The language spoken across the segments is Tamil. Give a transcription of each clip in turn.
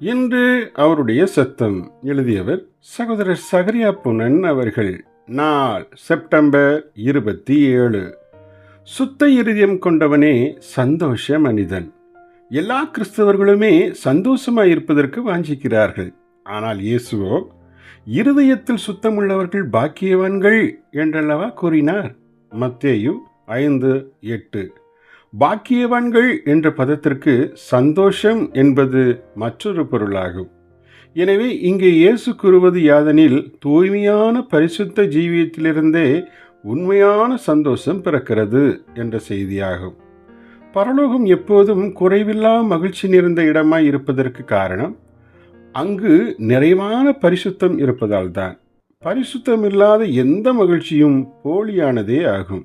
இன்று அவருடைய சத்தம் எழுதியவர் சகோதரர் சகரியா புனன் அவர்கள். நாள் செப்டம்பர் இருபத்தி ஏழு சுத்த இருதயம் கொண்டவனே சந்தோஷ மனிதன். எல்லா கிறிஸ்தவர்களுமே சந்தோஷமாக இருப்பதற்கு வாஞ்சிக்கிறார்கள். ஆனால் இயேசுவோ இருதயத்தில் சுத்தமுள்ளவர்கள் பாக்கியவான்கள் என்றல்லவா கூறினார்? மத்தேயு ஐந்து எட்டு. பாக்கியவான்கள் என்ற பதத்திற்கு சந்தோஷம் என்பது மற்றொரு பொருளாகும். எனவே இங்கே இயேசு கூறுவது யாதெனில் தூய்மையான பரிசுத்த ஜீவியத்திலிருந்தே உண்மையான சந்தோஷம் பிறக்கிறது என்ற செய்தியாகும். பரலோகம் எப்போதும் குறைவில்லா மகிழ்ச்சி நிறைந்த இடமாய் இருப்பதற்கு காரணம் அங்கு நிறைவான பரிசுத்தம் இருப்பதால் தான் பரிசுத்தம் இல்லாத எந்த மகிழ்ச்சியும் போலியானதே ஆகும்.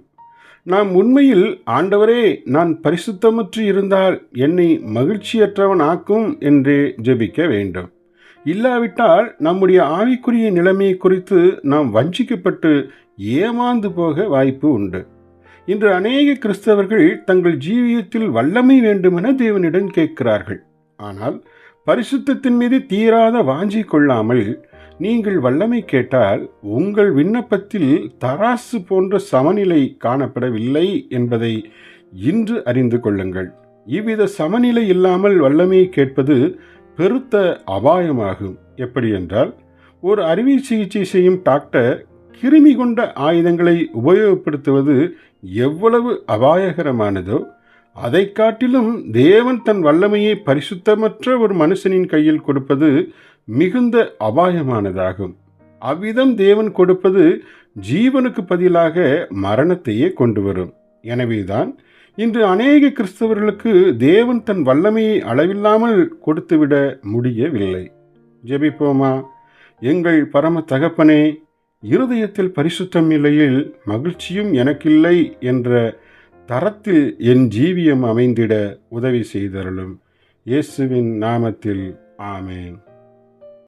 நாம் உண்மையில் ஆண்டவரே நான் பரிசுத்தமற்று இருந்தால் என்னை மகிழ்ச்சியற்றவன் ஆக்கும் என்றே ஜெபிக்க வேண்டும். இல்லாவிட்டால் நம்முடைய ஆவிக்குரிய நிலைமையை குறித்து நாம் வஞ்சிக்கப்பட்டு ஏமாந்து போக வாய்ப்பு உண்டு. இன்று அநேக கிறிஸ்தவர்கள் தங்கள் ஜீவியத்தில் வல்லமை வேண்டுமென தேவனிடம் கேட்கிறார்கள். ஆனால் பரிசுத்தத்தின் மீது தீராத வாஞ்சி கொள்ளாமல் நீங்கள் வல்லமை கேட்டால் உங்கள் விண்ணப்பத்தில் தராசு போன்ற சமநிலை காணப்படவில்லை என்பதை இன்று அறிந்து கொள்ளுங்கள். இவ்வித சமநிலை இல்லாமல் வல்லமையை கேட்பது பெருத்த அபாயமாகும். எப்படி என்றால் ஒரு அறுவை சிகிச்சை செய்யும் டாக்டர் கிருமி கொண்ட ஆயுதங்களை உபயோகப்படுத்துவது எவ்வளவு அபாயகரமானதோ அதை காட்டிலும் தேவன் தன் வல்லமையை பரிசுத்தமற்ற ஒரு மனுஷனின் கையில் கொடுப்பது மிகுந்த அபாயமானதாகும். அவ்விதம் தேவன் கொடுப்பது ஜீவனுக்கு பதிலாக மரணத்தையே கொண்டு வரும் எனவேதான் இன்று அநேக கிறிஸ்தவர்களுக்கு தேவன் தன் வல்லமையை அளவில்லாமல் கொடுத்துவிட முடியவில்லை. ஜெபிப்போமா? எங்கள் பரம தகப்பனே இருதயத்தில் பரிசுத்தம் நிலையில் மகிழ்ச்சியும் எனக்கில்லை என்ற தரத்தில் என் ஜீவியம் அமைந்திட உதவி செய்தருளும். இயேசுவின் நாமத்தில் ஆமேன்.